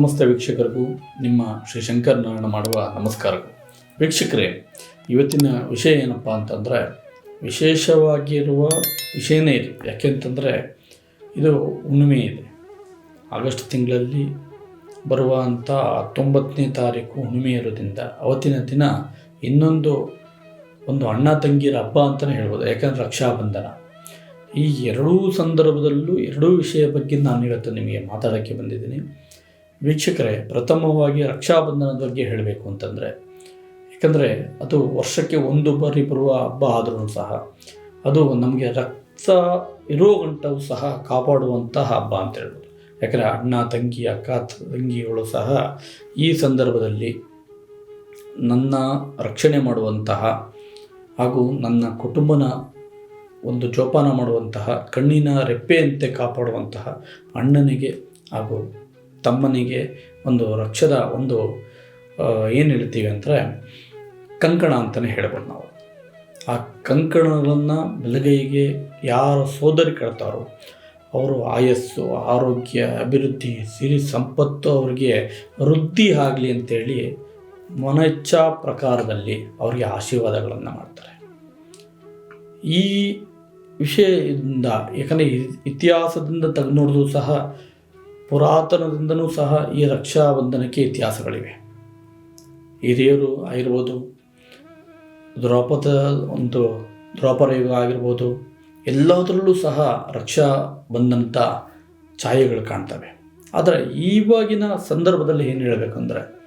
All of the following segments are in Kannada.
ಸಮಸ್ತ ವೀಕ್ಷಕರಿಗೂ ನಿಮ್ಮ ಶ್ರೀ ಶಂಕರ್ ನಾರಾಯಣ ಮಾಡುವ ನಮಸ್ಕಾರಗಳು. ವೀಕ್ಷಕರೇ, ಇವತ್ತಿನ ವಿಷಯ ಏನಪ್ಪ ಅಂತಂದರೆ, ವಿಶೇಷವಾಗಿರುವ ವಿಷಯನೇ ಇದೆ. ಯಾಕೆಂತಂದರೆ ಇದು ಹುಣ್ಣಿಮೆ ಇದೆ. ಆಗಸ್ಟ್ ತಿಂಗಳಲ್ಲಿ ಬರುವಂಥ ಹತ್ತೊಂಬತ್ತನೇ ತಾರೀಕು ಹುಣ್ಣಿಮೆ ಇರೋದ್ರಿಂದ ಅವತ್ತಿನ ದಿನ ಇನ್ನೊಂದು ಒಂದು ಅಣ್ಣ ತಂಗಿರ ಹಬ್ಬ ಅಂತಲೇ ಹೇಳ್ಬೋದು. ಯಾಕಂದರೆ ರಕ್ಷಾಬಂಧನ. ಈ ಎರಡೂ ಸಂದರ್ಭದಲ್ಲೂ ಎರಡೂ ವಿಷಯ ಬಗ್ಗೆ ನಾನು ಇವತ್ತು ನಿಮಗೆ ಮಾತಾಡೋಕ್ಕೆ ಬಂದಿದ್ದೀನಿ. ವೀಕ್ಷಕರೇ, ಪ್ರಥಮವಾಗಿ ರಕ್ಷಾಬಂಧನದ ಬಗ್ಗೆ ಹೇಳಬೇಕು ಅಂತಂದರೆ, ಯಾಕಂದರೆ ಅದು ವರ್ಷಕ್ಕೆ ಒಂದು ಬಾರಿ ಬರುವ ಹಬ್ಬ ಆದರೂ ಸಹ, ಅದು ನಮಗೆ ರಕ್ತ ಇರೋ ಗಂಟವು ಸಹ ಕಾಪಾಡುವಂತಹ ಹಬ್ಬ ಅಂತ ಹೇಳ್ಬೋದು. ಯಾಕಂದರೆ ಅಣ್ಣ, ತಂಗಿ, ಅಕ್ಕ, ತಂಗಿಗಳು ಸಹ ಈ ಸಂದರ್ಭದಲ್ಲಿ ನನ್ನ ರಕ್ಷಣೆ ಮಾಡುವಂತಹ ಹಾಗೂ ನನ್ನ ಕುಟುಂಬನ ಒಂದು ಜೋಪಾನ ಮಾಡುವಂತಹ ಕಣ್ಣಿನ ರೆಪ್ಪೆಯಂತೆ ಕಾಪಾಡುವಂತಹ ಅಣ್ಣನಿಗೆ ಹಾಗೂ ತಮ್ಮನಿಗೆ ಒಂದು ರಕ್ಷದ, ಒಂದು ಏನು ಹೇಳ್ತೀವಿ ಅಂದರೆ ಕಂಕಣ ಅಂತಲೇ ಹೇಳ್ಬೋದು ನಾವು. ಆ ಕಂಕಣಗಳನ್ನು ಬೆಳಗೈಗೆ ಯಾರ ಸೋದರಿ ಕೇಳ್ತಾರೋ ಅವರು ಆಯಸ್ಸು, ಆರೋಗ್ಯ, ಅಭಿವೃದ್ಧಿ, ಸಿರಿ ಸಂಪತ್ತು ಅವರಿಗೆ ವೃದ್ಧಿ ಆಗಲಿ ಅಂತೇಳಿ ಮನಚ್ಛಾ ಪ್ರಕಾರದಲ್ಲಿ ಅವರಿಗೆ ಆಶೀರ್ವಾದಗಳನ್ನು ಮಾಡ್ತಾರೆ. ಈ ವಿಷಯದಿಂದ, ಯಾಕಂದರೆ ಇತಿಹಾಸದಿಂದ ತೆಗೆದು ಸಹ ಪುರಾತನದಿಂದನೂ ಸಹ ಈ ರಕ್ಷಾಬಂಧನಕ್ಕೆ ಇತಿಹಾಸಗಳಿವೆ. ಹಿರಿಯರು ಆಗಿರ್ಬೋದು, ದ್ರೌಪದ ಒಂದು ದ್ರೌಪದ ಯುಗ ಆಗಿರ್ಬೋದು, ಎಲ್ಲದರಲ್ಲೂ ಸಹ ರಕ್ಷಾ ಬಂದಂಥ ಛಾಯೆಗಳು ಕಾಣ್ತವೆ. ಆದರೆ ಇವಾಗಿನ ಸಂದರ್ಭದಲ್ಲಿ ಏನು ಹೇಳಬೇಕಂದ್ರೆ,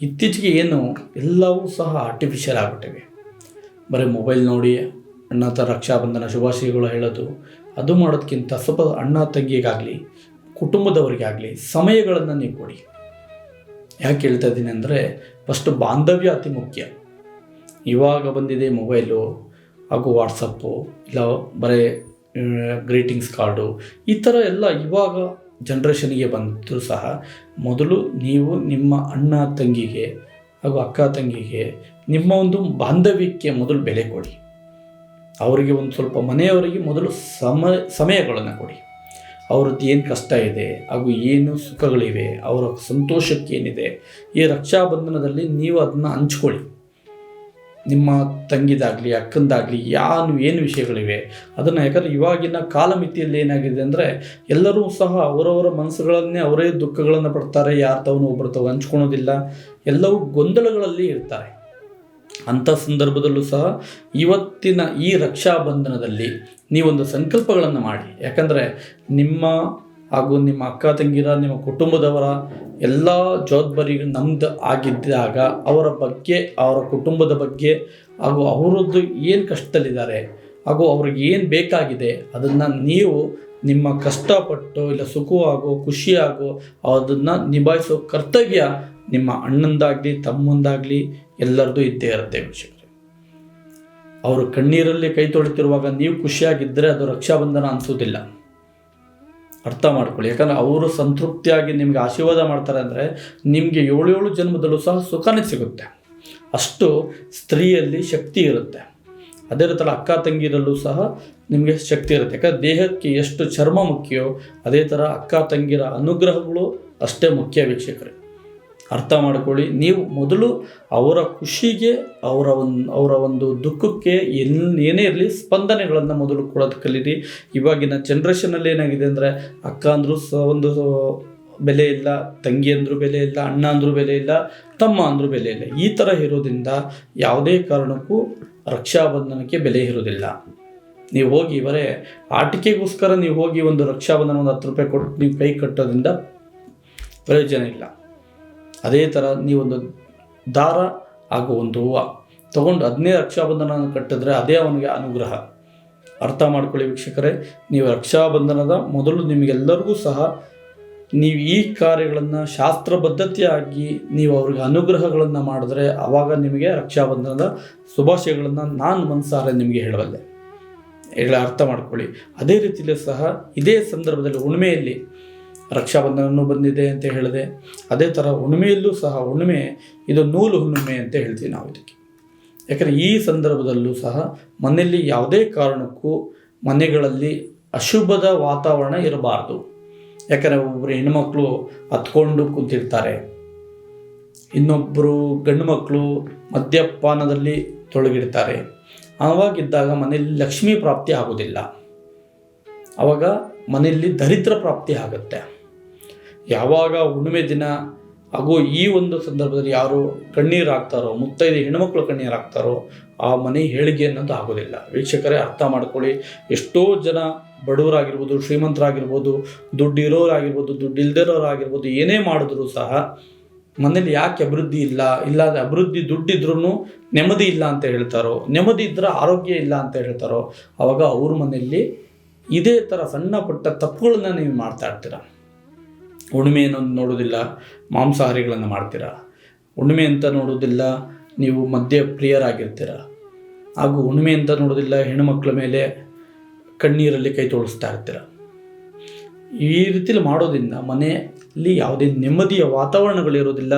ಇತ್ತೀಚೆಗೆ ಏನು ಎಲ್ಲವೂ ಸಹ ಆರ್ಟಿಫಿಷಿಯಲ್ ಆಗಿಬಿಟ್ಟಿವೆ. ಬರೀ ಮೊಬೈಲ್ ನೋಡಿ ಅಣ್ಣ ತ ರಕ್ಷಾಬಂಧನ ಶುಭಾಶಯಗಳು ಹೇಳೋದು, ಅದು ಮಾಡೋದಕ್ಕಿಂತ ಸ್ವಲ್ಪ ಅಣ್ಣ ತಂಗಿಗಾಗಲಿ ಕುಟುಂಬದವರಿಗಾಗಲಿ, ಸಮಯಗಳನ್ನು ನೀವು ಕೊಡಿ. ಯಾಕೆ ಹೇಳ್ತಾ ಇದ್ದೀನಿ ಅಂದರೆ ಫಸ್ಟು ಬಾಂಧವ್ಯ ಅತಿ ಮುಖ್ಯ. ಇವಾಗ ಬಂದಿದೆ ಮೊಬೈಲು ಹಾಗೂ ವಾಟ್ಸಪ್ಪು ಇಲ್ಲ ಬರೇ ಗ್ರೀಟಿಂಗ್ಸ್ ಕಾರ್ಡು ಈ ಥರ ಎಲ್ಲ ಇವಾಗ ಜನ್ರೇಷನ್ಗೆ ಬಂದರೂ ಸಹ, ಮೊದಲು ನೀವು ನಿಮ್ಮ ಅಣ್ಣ, ತಂಗಿಗೆ, ಹಾಗೂ ಅಕ್ಕ, ತಂಗಿಗೆ ನಿಮ್ಮ ಒಂದು ಬಾಂಧವ್ಯಕ್ಕೆ ಮೊದಲು ಬೆಲೆ ಕೊಡಿ. ಅವರಿಗೆ ಒಂದು ಸ್ವಲ್ಪ ಮನೆಯವರಿಗೆ ಮೊದಲು ಸಮ, ಸಮಯಗಳನ್ನು ಕೊಡಿ. ಅವ್ರದ್ದು ಏನು ಕಷ್ಟ ಇದೆ, ಹಾಗೂ ಏನು ಸುಖಗಳಿವೆ, ಅವರ ಸಂತೋಷಕ್ಕೇನಿದೆ ಈ ರಕ್ಷಾಬಂಧನದಲ್ಲಿ ನೀವು ಅದನ್ನು ಹಂಚ್ಕೊಳ್ಳಿ. ನಿಮ್ಮ ತಂಗಿದಾಗಲಿ, ಅಕ್ಕಂದಾಗಲಿ, ಯಾನು ಏನು ವಿಷಯಗಳಿವೆ, ಅದನ್ನು ಯಾಕಂದರೆ ಇವಾಗಿನ ಕಾಲಮಿತಿಯಲ್ಲಿ ಏನಾಗಿದೆ ಅಂದರೆ, ಎಲ್ಲರೂ ಸಹ ಅವರವರ ಮನಸ್ಸುಗಳನ್ನೇ ಅವರೇ ದುಃಖಗಳನ್ನು ಪಡ್ತಾರೆ, ಯಾರು ತವನು ಒಬ್ಬರು ತಾವು ಹಂಚ್ಕೊಳೋದಿಲ್ಲ ಎಲ್ಲವೂ ಗೊಂದಲಗಳಲ್ಲಿ ಇರ್ತಾರೆ. ಅಂಥ ಸಂದರ್ಭದಲ್ಲೂ ಸಹ ಇವತ್ತಿನ ಈ ರಕ್ಷಾಬಂಧನದಲ್ಲಿ ನೀವೊಂದು ಸಂಕಲ್ಪಗಳನ್ನು ಮಾಡಿ. ಯಾಕಂದರೆ ನಿಮ್ಮ ಹಾಗೂ ನಿಮ್ಮ ಅಕ್ಕ ತಂಗಿರ, ನಿಮ್ಮ ಕುಟುಂಬದವರ ಎಲ್ಲ ಜವಾಬ್ದಾರಿ ನಮ್ದು ಆಗಿದ್ದಾಗ ಅವರ ಬಗ್ಗೆ, ಅವರ ಕುಟುಂಬದ ಬಗ್ಗೆ ಹಾಗೂ ಅವರದ್ದು ಏನು ಕಷ್ಟದಲ್ಲಿದ್ದಾರೆ ಹಾಗೂ ಅವ್ರಿಗೆ ಏನು ಬೇಕಾಗಿದೆ ಅದನ್ನು ನೀವು ನಿಮ್ಮ ಕಷ್ಟಪಟ್ಟು ಇಲ್ಲ ಸುಖವಾಗೋ, ಖುಷಿಯಾಗೋ ಅದನ್ನು ನಿಭಾಯಿಸೋ ಕರ್ತವ್ಯ ನಿಮ್ಮ ಅಣ್ಣಂದಾಗಲಿ, ತಮ್ಮಂದಾಗಲಿ ಎಲ್ಲರದ್ದು ಇದ್ದೇ ಇರುತ್ತೆ. ವೀಕ್ಷಕರೇ ಅವರು ಕಣ್ಣೀರಲ್ಲಿ ಕೈ ತೊಳಿತಿರುವಾಗ ನೀವು ಖುಷಿಯಾಗಿದ್ದರೆ ಅದು ರಕ್ಷಾಬಂಧನ ಅನಿಸೋದಿಲ್ಲ. ಅರ್ಥ ಮಾಡ್ಕೊಳ್ಳಿ. ಯಾಕಂದರೆ ಅವರು ಸಂತೃಪ್ತಿಯಾಗಿ ನಿಮಗೆ ಆಶೀರ್ವಾದ ಮಾಡ್ತಾರೆ ಅಂದರೆ ನಿಮಗೆ ಏಳು ಏಳು ಜನ್ಮದಲ್ಲೂ ಸಹ ಸುಖನೇ ಸಿಗುತ್ತೆ. ಅಷ್ಟು ಸ್ತ್ರೀಯಲ್ಲಿ ಶಕ್ತಿ ಇರುತ್ತೆ. ಅದೇ ರೀತಿ ಅಕ್ಕ ತಂಗಿರಲ್ಲೂ ಸಹ ನಿಮಗೆ ಶಕ್ತಿ ಇರುತ್ತೆ. ಯಾಕಂದರೆ ದೇಹಕ್ಕೆ ಎಷ್ಟು ಚರ್ಮ ಮುಖ್ಯವೋ ಅದೇ ಥರ ಅಕ್ಕ ತಂಗಿರ ಅನುಗ್ರಹಗಳು ಅಷ್ಟೇ ಮುಖ್ಯ ವೀಕ್ಷಕರೇ. ಅರ್ಥ ಮಾಡ್ಕೊಳ್ಳಿ. ನೀವು ಮೊದಲು ಅವರ ಖುಷಿಗೆ, ಅವರ ಒಂದು ಅವರ ಒಂದು ದುಃಖಕ್ಕೆ ಎಲ್ಲಿ ಏನೇ ಇರಲಿ ಸ್ಪಂದನೆಗಳನ್ನು ಮೊದಲು ಕೊಡೋದು ಕಲೀರಿ. ಇವಾಗಿನ ಜನ್ರೇಷನಲ್ಲಿ ಏನಾಗಿದೆ ಅಂದರೆ, ಅಕ್ಕ ಅಂದರು ಸ, ಒಂದು ಬೆಲೆ ಇಲ್ಲ, ತಂಗಿ ಅಂದರೂ ಬೆಲೆ ಇಲ್ಲ, ಅಣ್ಣ ಅಂದರೂ ಬೆಲೆ ಇಲ್ಲ, ತಮ್ಮ ಅಂದರೂ ಬೆಲೆ ಇಲ್ಲ. ಈ ಥರ ಇರೋದ್ರಿಂದ ಯಾವುದೇ ಕಾರಣಕ್ಕೂ ರಕ್ಷಾಬಂಧನಕ್ಕೆ ಬೆಲೆ ಇರೋದಿಲ್ಲ. ನೀವು ಹೋಗಿ ಬರೇ ಆಟಿಕೆಗೋಸ್ಕರ ನೀವು ಹೋಗಿ ಒಂದು ರಕ್ಷಾಬಂಧನ ಒಂದು ಹತ್ತು ರೂಪಾಯಿ ಕೊಟ್ಟು ನೀವು ಕೈ ಕಟ್ಟೋದ್ರಿಂದ ಪ್ರಯೋಜನ ಇಲ್ಲ. ಅದೇ ಥರ ನೀವೊಂದು ದಾರ ಹಾಗೂ ಒಂದು ಹೂವು. ತೊಗೊಂಡು ಅದನ್ನೇ ರಕ್ಷಾಬಂಧನ ಕಟ್ಟಿದ್ರೆ ಅದೇ ಅವನಿಗೆ ಅನುಗ್ರಹ. ಅರ್ಥ ಮಾಡ್ಕೊಳ್ಳಿ ವೀಕ್ಷಕರೇ, ನೀವು ರಕ್ಷಾಬಂಧನದ ಮೊದಲು ನಿಮಗೆಲ್ಲರಿಗೂ ಸಹ ನೀವು ಈ ಕಾರ್ಯಗಳನ್ನು ಶಾಸ್ತ್ರಬದ್ಧತೆಯಾಗಿ ನೀವು ಅವ್ರಿಗೆ ಅನುಗ್ರಹಗಳನ್ನು ಮಾಡಿದ್ರೆ ಆವಾಗ ನಿಮಗೆ ರಕ್ಷಾಬಂಧನದ ಶುಭಾಶಯಗಳನ್ನು ನಾನು ಮನಸಾರೆ ನಿಮಗೆ ಹೇಳಬಲ್ಲೆ. ಹೇಳ ಅರ್ಥ ಮಾಡ್ಕೊಳ್ಳಿ. ಅದೇ ರೀತಿಯಲ್ಲಿ ಸಹ ಇದೇ ಸಂದರ್ಭದಲ್ಲಿ ಹುಣ್ಣಿಮೆಯಲ್ಲಿ ರಕ್ಷಾಬಂಧನವೂ ಬಂದಿದೆ ಅಂತ ಹೇಳಿದೆ. ಅದೇ ಥರ ಹುಣ್ಣಿಮೆಯಲ್ಲೂ ಸಹ ಹುಣ್ಣಿಮೆ ಇದು ನೂಲು ಹುಣ್ಣಿಮೆ ಅಂತ ಹೇಳ್ತೀವಿ ನಾವು ಇದಕ್ಕೆ. ಯಾಕಂದರೆ ಈ ಸಂದರ್ಭದಲ್ಲೂ ಸಹ ಮನೆಯಲ್ಲಿ ಯಾವುದೇ ಕಾರಣಕ್ಕೂ ಮನೆಗಳಲ್ಲಿ ಅಶುಭದ ವಾತಾವರಣ ಇರಬಾರ್ದು. ಯಾಕಂದರೆ ಒಬ್ಬರು ಹೆಣ್ಮಕ್ಳು ಹತ್ಕೊಂಡು ಕುಂತಿರ್ತಾರೆ. ಇನ್ನೊಬ್ಬರು ಗಂಡು ಮಕ್ಕಳು ಮದ್ಯಪಾನದಲ್ಲಿ ತೊಳಗಿಡ್ತಾರೆ ಆವಾಗಿದ್ದಾಗ ಮನೆಯಲ್ಲಿ ಲಕ್ಷ್ಮೀ ಪ್ರಾಪ್ತಿ ಆಗೋದಿಲ್ಲ. ಆವಾಗ ಮನೆಯಲ್ಲಿ ದರಿದ್ರ ಪ್ರಾಪ್ತಿ ಆಗುತ್ತೆ. ಯಾವಾಗ ಹುಣ್ಣಿಮೆ ದಿನ ಹಾಗೂ ಈ ಒಂದು ಸಂದರ್ಭದಲ್ಲಿ ಯಾರು ಕಣ್ಣೀರು ಹಾಕ್ತಾರೋ, ಮುತ್ತೈದೆ ಹೆಣ್ಮಕ್ಳು ಕಣ್ಣೀರು ಹಾಕ್ತಾರೋ, ಆ ಮನೆ ಹೇಳಿಗೆ ಅನ್ನೋದು ಆಗೋದಿಲ್ಲ. ವೀಕ್ಷಕರೇ, ಅರ್ಥ ಮಾಡ್ಕೊಳ್ಳಿ. ಎಷ್ಟೋ ಜನ ಬಡವರಾಗಿರ್ಬೋದು, ಶ್ರೀಮಂತರಾಗಿರ್ಬೋದು ದುಡ್ಡು ಇಲ್ದಿರೋರಾಗಿರ್ಬೋದು ಏನೇ ಮಾಡಿದ್ರು ಸಹ ಮನೇಲಿ ಯಾಕೆ ಅಭಿವೃದ್ಧಿ ಇಲ್ಲ? ಇಲ್ಲ ಅಭಿವೃದ್ಧಿ ದುಡ್ಡಿದ್ರೂ ನೆಮ್ಮದಿ ಇಲ್ಲ ಅಂತ ಹೇಳ್ತಾರೋ, ನೆಮ್ಮದಿ ಇದ್ರೆ ಆರೋಗ್ಯ ಇಲ್ಲ ಅಂತ ಹೇಳ್ತಾರೋ, ಅವಾಗ ಅವ್ರ ಮನೆಯಲ್ಲಿ ಇದೇ ಥರ ಸಣ್ಣ ಪುಟ್ಟ ತಪ್ಪುಗಳನ್ನ ನೀವು ಮಾಡ್ತಾ ಇರ್ತೀರ. ಹುಣ್ಣಿಮೆಯನ್ನು ನೋಡೋದಿಲ್ಲ ಮಾಂಸಾಹಾರಿಗಳನ್ನು ಮಾಡ್ತೀರಾ? ಹುಣ್ಣಿಮೆ ಅಂತ ನೋಡೋದಿಲ್ಲ ನೀವು ಮದ್ಯ ಪ್ರಿಯರಾಗಿರ್ತೀರ ಹಾಗೂ ಹುಣ್ಣಿಮೆ ಅಂತ ನೋಡೋದಿಲ್ಲ ಹೆಣ್ಣುಮಕ್ಕಳ ಮೇಲೆ ಕಣ್ಣೀರಲ್ಲಿ ಕೈ ತೋಳಿಸ್ತಾ ಇರ್ತೀರ? ಈ ರೀತಿಲಿ ಮಾಡೋದ್ರಿಂದ ಮನೆಯಲ್ಲಿ ಯಾವುದೇ ನೆಮ್ಮದಿಯ ವಾತಾವರಣಗಳಿರೋದಿಲ್ಲ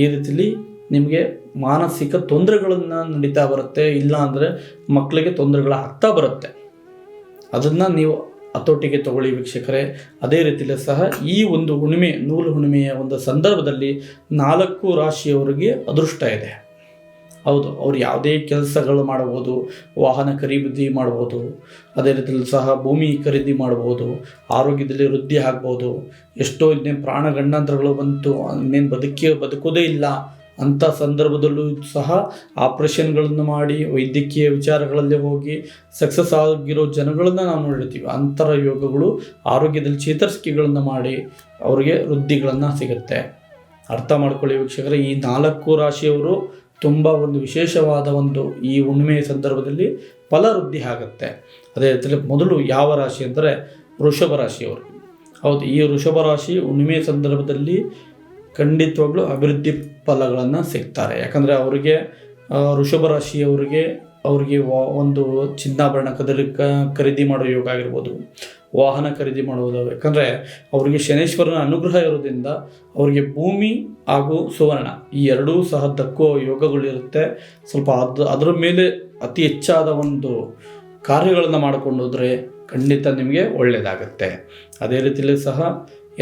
ಈ ರೀತಿಲಿ ನಿಮಗೆ ಮಾನಸಿಕ ತೊಂದರೆಗಳನ್ನು ನಡೀತಾ ಬರುತ್ತೆ. ಇಲ್ಲ ಅಂದರೆ ಮಕ್ಕಳಿಗೆ ತೊಂದರೆಗಳಾಗ್ತಾ ಬರುತ್ತೆ. ಅದನ್ನು ನೀವು ಹತೋಟಿಗೆ ತಗೊಳ್ಳಿ ವೀಕ್ಷಕರೇ. ಅದೇ ರೀತಿಯಲ್ಲಿ ಸಹ ಈ ಒಂದು ಹುಣ್ಣಿಮೆ, ನೂಲು ಹುಣ್ಣಿಮೆಯ ಒಂದು ಸಂದರ್ಭದಲ್ಲಿ ನಾಲ್ಕು ರಾಶಿಯವರಿಗೆ ಅದೃಷ್ಟ ಇದೆ. ಹೌದು, ಅವ್ರು ಯಾವುದೇ ಕೆಲಸಗಳು ಮಾಡ್ಬೋದು ವಾಹನ ಖರೀದಿ ಮಾಡ್ಬೋದು ಅದೇ ರೀತಿಯಲ್ಲಿ ಸಹ ಭೂಮಿ ಖರೀದಿ ಮಾಡ್ಬೋದು ಆರೋಗ್ಯದಲ್ಲಿ ವೃದ್ಧಿ ಆಗ್ಬೋದು ಎಷ್ಟೋ ಇನ್ನೇನು ಪ್ರಾಣ ಗಂಡಾಂತರಗಳು ಬಂತು, ಇನ್ನೇನು ಬದುಕಿ ಬದುಕೋದೇ ಇಲ್ಲ. ಅಂಥ ಸಂದರ್ಭದಲ್ಲೂ ಸಹ ಆಪ್ರೇಷನ್ಗಳನ್ನು ಮಾಡಿ ವೈದ್ಯಕೀಯ ವಿಚಾರಗಳಲ್ಲಿ ಹೋಗಿ ಸಕ್ಸಸ್ ಆಗಿರೋ ಜನಗಳನ್ನು ನಾವು ನೋಡಿರ್ತೀವಿ. ಅಂತರ ಯೋಗಗಳು ಆರೋಗ್ಯದಲ್ಲಿ ಚೇತರಿಸಿಕೆಗಳನ್ನು ಮಾಡಿ ಅವರಿಗೆ ವೃದ್ಧಿಗಳನ್ನು ಸಿಗುತ್ತೆ. ಅರ್ಥ ಮಾಡ್ಕೊಳ್ಳಿ ವೀಕ್ಷಕರೇ, ಈ ನಾಲ್ಕು ರಾಶಿಯವರು ತುಂಬ ಒಂದು ವಿಶೇಷವಾದ ಒಂದು ಈ ಹುಣ್ಣಿಮೆಯ ಸಂದರ್ಭದಲ್ಲಿ ಫಲ ವೃದ್ಧಿ ಆಗುತ್ತೆ. ಅದೇ ರೀತಿಯಲ್ಲಿ ಮೊದಲು ಯಾವ ರಾಶಿ ಅಂದರೆ ವೃಷಭ ರಾಶಿಯವರು. ಹೌದು, ಈ ವೃಷಭ ರಾಶಿ ಹುಣ್ಣಿಮೆಯ ಸಂದರ್ಭದಲ್ಲಿ ಖಂಡಿತವಾಗ್ಲೂ ಅಭಿವೃದ್ಧಿ ಫಲಗಳನ್ನು ಸಿಗ್ತಾರೆ. ಯಾಕಂದರೆ ಅವರಿಗೆ ಋಷಭ ರಾಶಿಯವರಿಗೆ ಅವರಿಗೆ ಒಂದು ಚಿನ್ನಾಭರಣ ಕದಲಿ ಖರೀದಿ ಮಾಡೋ ಯೋಗ ಆಗಿರ್ಬೋದು, ವಾಹನ ಖರೀದಿ ಮಾಡುವುದು ಯಾಕಂದರೆ ಅವರಿಗೆ ಶನೇಶ್ವರನ ಅನುಗ್ರಹ ಇರೋದ್ರಿಂದ ಅವರಿಗೆ ಭೂಮಿ ಹಾಗೂ ಸುವರ್ಣ ಈ ಎರಡೂ ಸಹ ದಕ್ಕುವ ಯೋಗಗಳಿರುತ್ತೆ ಸ್ವಲ್ಪ ಅದು, ಅದರ ಮೇಲೆ ಅತಿ ಹೆಚ್ಚಾದ ಒಂದು ಕಾರ್ಯಗಳನ್ನು ಮಾಡಿಕೊಂಡು ಹೋದರೆ ಖಂಡಿತ ನಿಮಗೆ ಒಳ್ಳೆಯದಾಗುತ್ತೆ ಅದೇ ರೀತಿಯಲ್ಲಿ ಸಹ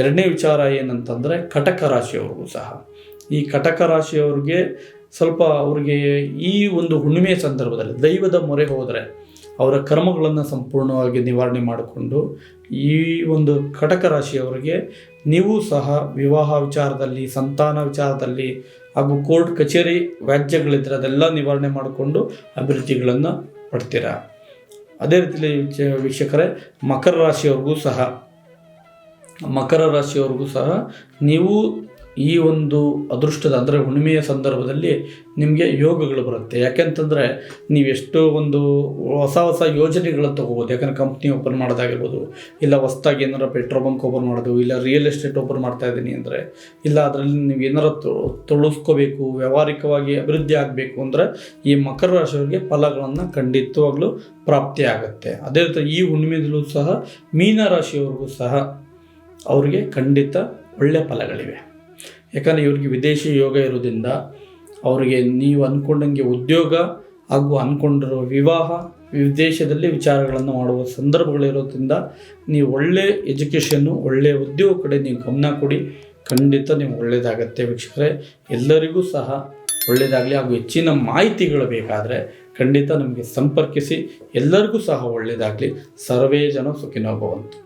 ಎರಡನೇ ವಿಚಾರ ಏನಂತಂದರೆ, ಕಟಕ ರಾಶಿಯವ್ರಿಗೂ ಸಹ. ಈ ಕಟಕ ರಾಶಿಯವ್ರಿಗೆ ಸ್ವಲ್ಪ ಅವ್ರಿಗೆ ಈ ಒಂದು ಹುಣ್ಣಿಮೆಯ ಸಂದರ್ಭದಲ್ಲಿ ದೈವದ ಮೊರೆ ಹೋದರೆ ಅವರ ಕರ್ಮಗಳನ್ನು ಸಂಪೂರ್ಣವಾಗಿ ನಿವಾರಣೆ ಮಾಡಿಕೊಂಡು ಈ ಒಂದು ಕಟಕ ರಾಶಿಯವರಿಗೆ ನೀವು ಸಹ ವಿವಾಹ ವಿಚಾರದಲ್ಲಿ, ಸಂತಾನ ವಿಚಾರದಲ್ಲಿ ಹಾಗೂ ಕೋರ್ಟ್ ಕಚೇರಿ ವ್ಯಾಜ್ಯಗಳಿದ್ದರೆ ಅದೆಲ್ಲ ನಿವಾರಣೆ ಮಾಡಿಕೊಂಡು ಅಭಿವೃದ್ಧಿಗಳನ್ನು ಪಡ್ತೀರ? ಅದೇ ರೀತಿಯಲ್ಲಿ ವೀಕ್ಷ- ವೀಕ್ಷಕರೇ, ಮಕರ ರಾಶಿಯವ್ರಿಗೂ ಸಹ, ಮಕರ ರಾಶಿಯವ್ರಿಗೂ ಸಹ ನೀವು ಈ ಒಂದು ಅದೃಷ್ಟದ, ಅಂದರೆ ಹುಣ್ಣಿಮೆಯ ಸಂದರ್ಭದಲ್ಲಿ ನಿಮಗೆ ಯೋಗಗಳು ಬರುತ್ತೆ. ಯಾಕೆಂತಂದರೆ ನೀವು ಎಷ್ಟೋ ಒಂದು ಹೊಸ ಹೊಸ ಯೋಜನೆಗಳನ್ನು ತೊಗೋಬೋದು. ಯಾಕಂದರೆ ಕಂಪ್ನಿ ಓಪನ್ ಮಾಡೋದಾಗಿರ್ಬೋದು, ಇಲ್ಲ ಹೊಸ್ದಾಗಿ ಏನಾರ ಪೆಟ್ರೋಲ್ ಬಂಕ್ ಓಪನ್ ಮಾಡೋದು, ಇಲ್ಲ ರಿಯಲ್ ಎಸ್ಟೇಟ್ ಓಪನ್ ಮಾಡ್ತಾ ಇದ್ದೀನಿ ಅಂದರೆ, ಇಲ್ಲ ಅದರಲ್ಲಿ ನೀವು ಏನಾರ ತೊಳಸ್ಕೋಬೇಕು, ವ್ಯಾವಹಾರಿಕವಾಗಿ ಅಭಿವೃದ್ಧಿ ಆಗಬೇಕು ಅಂದರೆ ಈ ಮಕರ ರಾಶಿಯವರಿಗೆ ಫಲಗಳನ್ನು ಖಂಡಿತವಾಗ್ಲೂ ಪ್ರಾಪ್ತಿ ಆಗುತ್ತೆ. ಅದೇ ರೀತಿ ಈ ಹುಣ್ಣಿಮೆದಲ್ಲೂ ಸಹ ಮೀನ ರಾಶಿಯವರಿಗೂ ಸಹ ಅವರಿಗೆ ಖಂಡಿತ ಒಳ್ಳೆಯ ಫಲಗಳಿವೆ. ಯಾಕಂದರೆ ಇವರಿಗೆ ವಿದೇಶಿ ಯೋಗ ಇರೋದ್ರಿಂದ ಅವರಿಗೆ ನೀವು ಅಂದ್ಕೊಂಡಂಗೆ ಉದ್ಯೋಗ ಹಾಗೂ ಅಂದ್ಕೊಂಡಿರೋ ವಿವಾಹ, ವಿದೇಶದಲ್ಲಿ ವಿಚಾರಗಳನ್ನು ಮಾಡುವ ಸಂದರ್ಭಗಳಿರೋದ್ರಿಂದ ನೀವು ಒಳ್ಳೆ ಎಜುಕೇಷನ್ನು ಒಳ್ಳೆಯ ಉದ್ಯೋಗ ಕಡೆ ನೀವು ಗಮನ ಕೊಡಿ. ಖಂಡಿತ ನೀವು ಒಳ್ಳೆಯದಾಗತ್ತೆ ವೀಕ್ಷಕರೇ. ಎಲ್ಲರಿಗೂ ಸಹ ಒಳ್ಳೆಯದಾಗಲಿ ಹಾಗೂ ಹೆಚ್ಚಿನ ಮಾಹಿತಿಗಳು ಬೇಕಾದರೆ ಖಂಡಿತ ನಮಗೆ ಸಂಪರ್ಕಿಸಿ. ಎಲ್ಲರಿಗೂ ಸಹ ಒಳ್ಳೆಯದಾಗಲಿ. ಸರ್ವೇ ಜನ ಸುಖಿನೋ ಭವಂತು